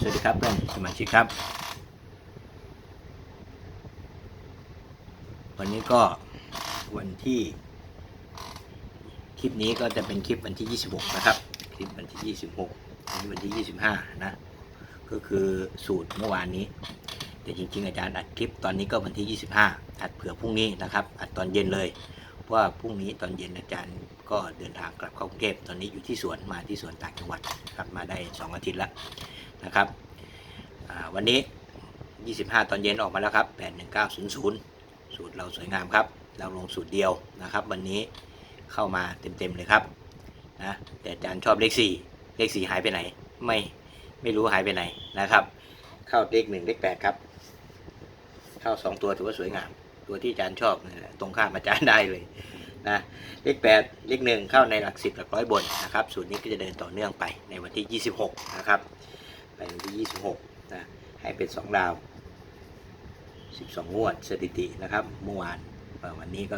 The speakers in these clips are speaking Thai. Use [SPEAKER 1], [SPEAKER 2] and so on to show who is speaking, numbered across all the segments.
[SPEAKER 1] สวัสดีครับเพื่อนสมาชิกครับ วันนี้ก็วันที่ คลิปนี้ก็จะเป็นคลิปวันที่ 26 นะครับ คลิปวันที่ 26วันนี้วันที่ 25 นะ ก็คือสูตรเมื่อวานนี้ แต่จริงๆ อาจารย์อัดคลิปตอนนี้ก็วันที่ 25 อัดเผื่อพรุ่งนี้นะครับ อัดตอนเย็นเลยเพราะว่าพรุ่งนี้ตอนเย็นอาจารย์ก็เดินทางกลับเข้ากรุงเทพตอนนี้อยู่ที่สวนมาที่สวนต่างจังหวัดครับมาได้ 2 อาทิตย์แล้ว นะครับวันนี้ 25 ตอนเย็นออกมาแล้วครับ 81900 สูตรเราสวยงามครับ เราลงสูตรเดียวนะครับ วันนี้เข้ามาเต็มๆเลยครับนะแต่อาจารย์ชอบเลข 4 เลข 4 หายไปไหน ไม่ไม่รู้หายไปไหนนะครับ เข้าเลข1เลข8ครับ เข้า 2 ตัวถือว่าสวยงาม ตัวที่อาจารย์ชอบนี่แหละตรงข้ามอาจารย์ได้เลยนะเลข 8 เลข 1 เข้าในหลักสิบหลักร้อยบนนะครับ สูตรนี้ก็จะเดินต่อเนื่องไปในวันที่ 26 นะครับ ไปวันที่ 26นะให้เป็น 2 ดาว 12 งวดสถิตินะครับเมื่อวานวันนี้ก็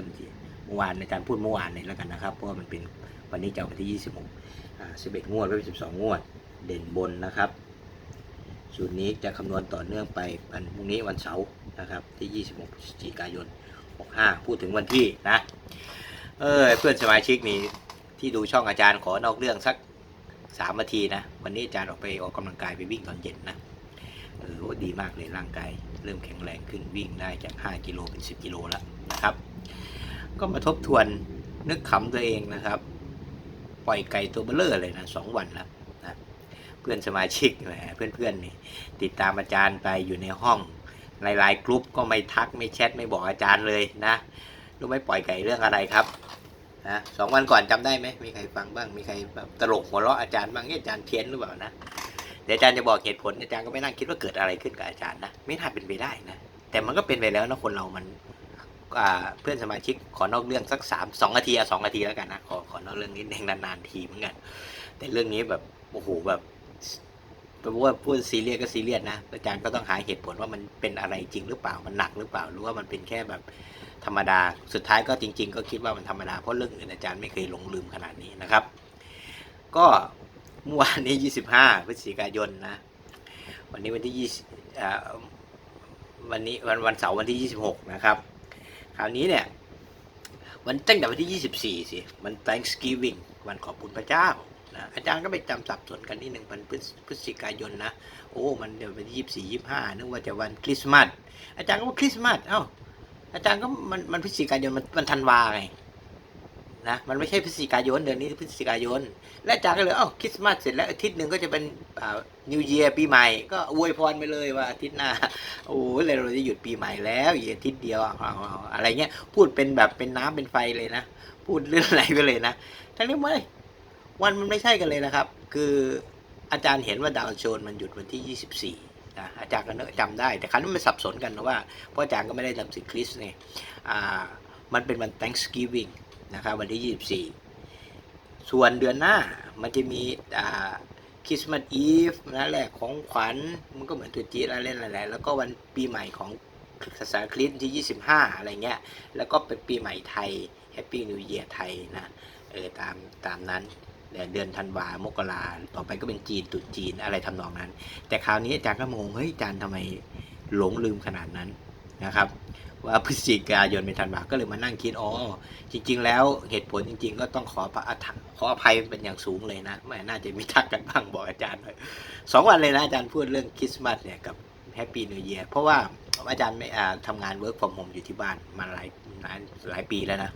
[SPEAKER 1] เมื่อวานอาจารย์พูดเมื่อวานเลยแล้วกันนะครับ เพราะว่ามันเป็นวันนี้จะวันที่ 26อ่า11 งวดไว้เป็น 12 งวดเด่นบนนะครับสูตรนี้จะคำนวณต่อเนื่องไปวันพรุ่งนี้วันเสาร์นะครับที่ 26พฤศจิกายน 65 พูดถึงวันที่นะเออเพื่อนสมาชิกนี่ที่ดูช่องอาจารย์ขอนอกเรื่องสัก สามนาทีนะ วันนี้อาจารย์ออกไปออกกำลังกายไปวิ่งตอนเย็นนะเออโหดีมากเลยร่างกาย เริ่มแข็งแรงขึ้นวิ่งได้จาก 5 กิโลเป็น 10 กิโลแล้วนะครับ ก็มาทบทวนนึกขำตัวเองนะครับ ปล่อยไก่ตัวเบลเลอร์เลยนะสองวันแล้วนะเพื่อนสมาชิกแหมเพื่อนๆนี่ติดตามอาจารย์ไปอยู่ในห้องหลายๆกลุ่มก็ไม่ทักไม่แชทไม่บอกอาจารย์เลยนะรู้ไหมปล่อยไก่เรื่องอะไรครับ นะสองวันก่อนจำได้ไหมมีใครฟังบ้างมีใครแบบตลกหัวเราะอาจารย์บ้างเอ๊ะอาจารย์เพี้ยนหรือเปล่านะเดี๋ยวอาจารย์จะบอกเหตุผลอาจารย์ก็ไม่นั่งคิดว่าเกิดอะไรขึ้นกับอาจารย์นะไม่น่าเป็นไปได้นะแต่มันก็เป็นไปแล้วนะคนเรามันเพื่อนสมาชิกขอนอกเรื่องสักสามสองนาทีอะสองนาทีแล้วกันนะขอขอนอกเรื่องนิดนึงนานๆทีเหมือนกันแต่เรื่องนี้แบบโอ้โหแบบแปลว่าพูดซีเรียสก็ซีเรียสนะอาจารย์ก็ต้องหาเหตุผลว่ามันเป็นอะไรจริงหรือเปล่ามันหนักหรือเปล่าหรือว่ามันเป็นแค่แบบ ธรรมดา สุดท้ายก็จริง ๆ ก็คิดว่ามันธรรมดาเพราะเรื่องอื่นอาจารย์ไม่เคยหลงลืมขนาดนี้นะครับ ก็เมื่อวานนี้ 25 พฤศจิกายนนะ วันนี้วันที่ 20อ่วันนี้วันวันเสาร์วันที่ 26 นะครับ คราวนี้เนี่ย วันตั้งแต่วันที่ 24 สิ มัน Thanksgiving วันขอบคุณพระเจ้านะอาจารย์ก็ไปจำสับสนกันที่หนึ่งวันพฤศจิกายนนะ โอ้ มันเดี๋ยววันที่24 25นึกว่าจะวันคริสต์มาส อาจารย์ก็ว่าคริสต์มาส เอ้า อาจารย์ก็มันมันพฤศจิกายนมันมันธันวาไงนะมันไม่ใช่พฤศจิกายนเดือนนี้พฤศจิกายน และอาจารย์ก็เลยเอ้าคริสต์มาสเสร็จแล้วอาทิตย์หนึ่งก็จะเป็นอ่านิวเยียร์ปีใหม่ ก็อวยพรไปเลยว่าอาทิตย์หน้าโอ้ยเราจะหยุดปีใหม่แล้วอีกอาทิตย์เดียวอะไรเงี้ยพูดเป็นแบบเป็นน้ำเป็นไฟเลยนะพูดเรื่องอะไรไปเลยนะทั้งนี้ไม่วันมันไม่ใช่กันเลยนะครับ คืออาจารย์เห็นว่าดาวโจนมันหยุดวันที่ 24นะ อาจารย์ก็จำได้ แต่ครั้นี้มันสับสนกันนะว่าเพราะอาจารย์ก็ไม่ได้จำสิคริสต์ไงอ่ามันเป็นวัน Thanksgiving นะครับวันที่ 24 ส่วนเดือนหน้ามันจะมีคริสต์มาสอีฟนะแหละของขวัญมันก็เหมือนตรุษจีนอะไรเล่นอะไรแล้วก็วันปีใหม่ของศาสนาคริสต์ที่ 25 อะไรเงี้ย แล้วก็เป็นปีใหม่ไทยแฮปปี้นิวเ a r ไทยนะเออตามตามนั้น เดือนธันวามกราต่อไปก็เป็นจีนตุจีนอะไรทำนองนั้น แต่คราวนี้อาจารย์ก็งงเฮ้ยอาจารย์ทำไมหลงลืมขนาดนั้นนะครับว่าพฤศจิกายนเป็นธันวาก็เลยมานั่งคิดอ๋อจริง ๆ แล้วเหตุผลจริง ๆ ก็ต้องขอพระอขออภัยเป็นอย่างสูงเลยนะไม่น่าจะมีทักกันบ้างบอกอาจารย์หน่อยสองวันเลยนะอาจารย์พูดเรื่องคริสต์มาสเนี่ยกับแฮปปี้นิวเยียร์เพราะว่าอาจารย์ไม่ทำงานเวิร์กฟอร์มโฮมอยู่ที่บ้านมาหลายหลายหลายปีแล้วนะ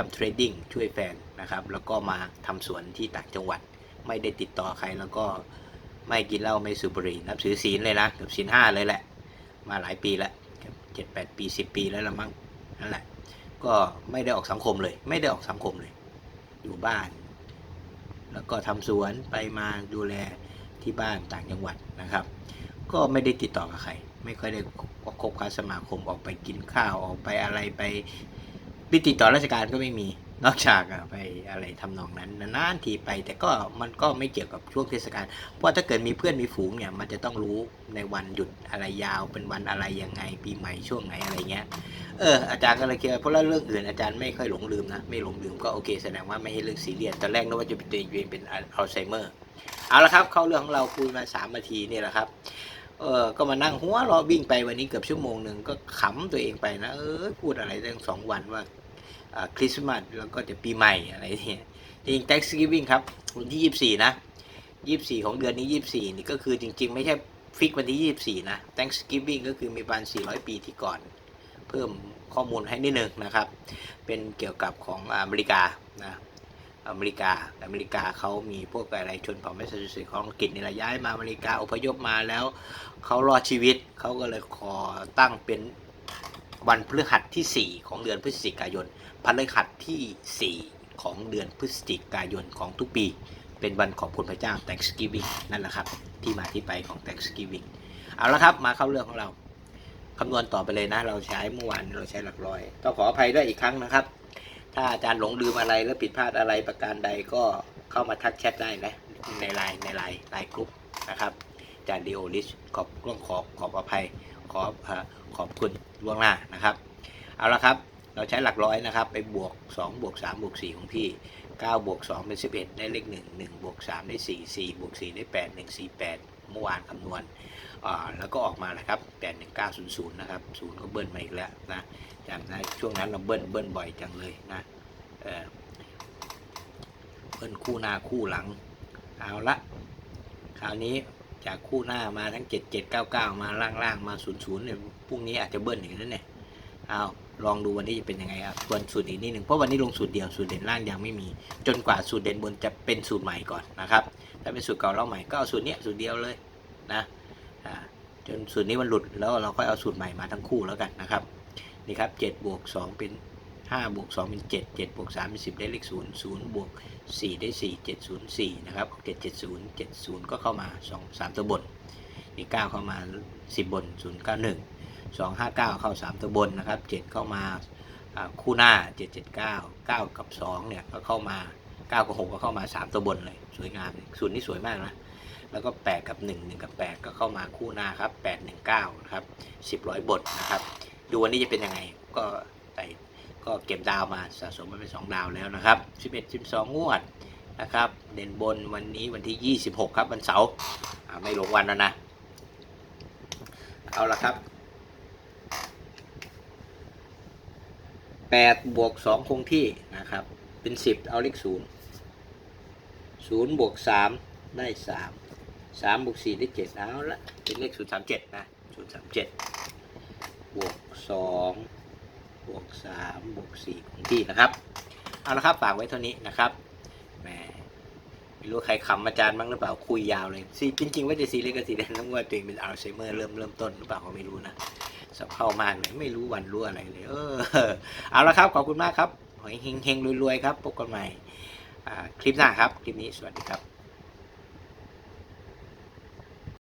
[SPEAKER 1] ทำเทรดดิ้งช่วยแฟนนะครับ แล้วก็มาทำสวนที่ต่างจังหวัด ไม่ได้ติดต่อใครแล้วก็ไม่กินเหล้าไม่สูบบุหรี่นับถือศีลเลยนะเกือบศีลห้าเลยแหละ มาหลายปีแล้วเจ็ดแปดปีสิบปีแล้วละมั้งนั่นแหละ ก็ไม่ได้ออกสังคมเลย ไม่ได้ออกสังคมเลย อยู่บ้าน แล้วก็ทำสวนไปมาดูแลที่บ้านต่างจังหวัดนะครับ ก็ไม่ได้ติดต่อกับใคร ไม่ค่อยได้คบค้าสมาคมออกไปกินข้าวออกไปอะไรไป ไปติดต่อราชการก็ไม่มี นอกจากไปอะไรทำนองนั้นนานๆทีไป แต่ก็มันก็ไม่เกี่ยวกับช่วงเทศกาลเพราะถ้าเกิดมีเพื่อนมีฝูงเนี่ย มันจะต้องรู้ในวันหยุดอะไรยาวเป็นวันอะไรยังไง ปีใหม่ช่วงไหนอะไรเงี้ยเอออาจารย์ก็เลยคิดว่าเพราะเรื่องอื่นอาจารย์ไม่ค่อยหลงลืมนะไม่หลงลืมก็โอเคแสดงว่าไม่ให้เรื่องซีเรียสตอนแรกนึกว่าจะเป็นตัวเองเป็นอัลไซเมอร์เอาละครับ เข้าเรื่องของเราคุยมาสามนาทีนี่แหละครับ เออก็มานั่งหัวเรอวิ่งไปวันนี้เกือบชั่วโมงหนึ่งก็ขำตัวเองไปนะเออพูดอะไรตั้งสองวันว่าคริสต์มาสแล้วก็จะปีใหม่อะไรเนี่ยจริง Thanksgiving ครับวันที่ยี่สี่นะยี่สี่ของเดือนนี้ยี่สี่นี่ก็คือจริง ๆ ไม่ใช่ฟิกวันที่ยี่สี่นะ Thanksgiving ก็คือมีประมาณสี่ร้อยปีที่ก่อน เพิ่มข้อมูลให้นิดนึงนะครับ เป็นเกี่ยวกับของอเมริกานะ อเมริกา อเมริกาเขามีพวกอะไรชนเผ่าแมสซาชูเซตส์ของอังกฤษนี่แหละย้ายมาอเมริกาอพยพมาแล้วเขารอดชีวิตเขาก็เลยขอตั้งเป็นวันพฤหัสที่ 4 ของเดือนพฤศจิกายนพฤหัสที่ 4 ของเดือนพฤศจิกายนของทุกปี เป็นวันขอบคุณพระเจ้า Thanksgiving นั่นแหละครับ ที่มาที่ไปของ Thanksgiving เอาละครับมาเข้าเรื่องของเราคำนวณต่อไปเลยนะ เราใช้เมื่อวานเราใช้หลักร้อยต้องขออภัยด้วยอีกครั้งนะครับ ถ้าอาจารย์หลงลืมอะไรแล้วผิดพลาดอะไรประการใดก็เข้ามาทักแชทได้นะในไลน์ในไลน์ไลน์กรุ๊ปนะครับอาจารย์ดีโอลิสขอบต้องขอขอบอภัยขอเอ่อขอบคุณล่วงหน้านะครับ เอาละครับเราใช้หลักร้อยนะครับ ไปบวก2บวก3บวก4ของพี่9บวก2เป็น11 ได้เลข 1 1บวก3ได้ 4 4บวก4ได้ 8 1 4 8 เมื่อวานคำนวณแล้วก็ออกมานะครับ81900นะครับ0ก็เบิ้ลมาอีกแล้วนะจำได้ช่วงนั้นเราเบิ้ลเบิ้ลบ่อยจังเลยนะเเบิ้ลคู่หน้าคู่หลังเอาละคราวนี้จากคู่หน้ามาทั้ง7799มาล่างๆมา00เนี่ยพรุ่งนี้อาจจะเบิ้ลอีกนั่นเนี่ยเอา ลองดูวันนี้จะเป็นยังไงครับทวนสูตรอีกนิดหนึ่งเพราะวันนี้ลงสูตรเดียวสูตรเด่นล่างยังไม่มี จนกว่าสูตรเด่นบนจะเป็นสูตรใหม่ก่อนนะครับ ถ้าเป็นสูตรเก่าเล่าใหม่ก็เอาสูตรเนี้ยสูตรเดียวเลยนะจนสูตรนี้มันหลุดแล้วเราค่อยเอาสูตรใหม่มาทั้งคู่แล้วกันนะครับนี่ครับเจ็ดบวกสองเป็นห้าบวกสองเป็นเจ็ดเจ็ดบวกสามเป็นสิบได้เลขศูนย์ศูนย์บวกสี่ได้สี่เจ็ดศูนย์สี่นะครับเจ็ดเจ็ดศูนย์เจ็ดศูนย์ก็เข้ามาสองสามตัวบนนี่เก้าเข้ามาสิบบนศูนย์ เก้าหนึ่งสองห้าเก้าเข้าสามตัวบนนะครับเจ็ดเข้ามาคู่หน้าเจ็ดเจ็ดเก้าเก้ากับสองเนี่ยก็เข้ามาเก้ากับหกก็เข้ามาสามตัวบนเลย สวยงามเลยสูตรนี้สวยมากนะ แล้วก็ 8 กับ 1 1 กับ 8 ก็เข้ามาคู่หน้าครับ 8 1 9 นะครับ 10ร้อยบทนะครับ ดูวันนี้จะเป็นยังไง ก็ใส่ก็เก็บดาวมาสะสมมาเป็น 2 ดาวแล้วนะครับ 11 12 งวดนะครับ เด่นบนวันนี้วันที่ 26 ครับวันเสาร์ไม่ลงวันแล้วนะ เอาละครับ 8บวก2คงที่นะครับ เป็น 10 เอาเลข0 0บวก3ได้3สามบวกสี่ได้เจ็ดเอาละเป็นเลขศูนย์สามเจ็ดนะศูนย์สามเจ็ดบวกสองบวกสามบวกสี่ของที่นะครับ เอาละครับฝากไว้เท่านี้นะครับแหมไม่รู้ใครขำอาจารย์บ้างหรือเปล่าคุยยาวเลยซีจริงๆว่าจะซีเล็กกับสีแดงต้องว่าตัวเองเป็นอัลไซเมอร์เริ่มเริ่มต้นหรือเปล่าก็ไม่รู้นะ สะเข้ามากเลยไม่รู้วันรู้อะไรเลย เออ เอาละครับ ขอบคุณมากครับ หอยเฮงเฮงๆรวยๆครับพบกันใหม่คลิปหน้าครับ คลิปนี้สวัสดีครับ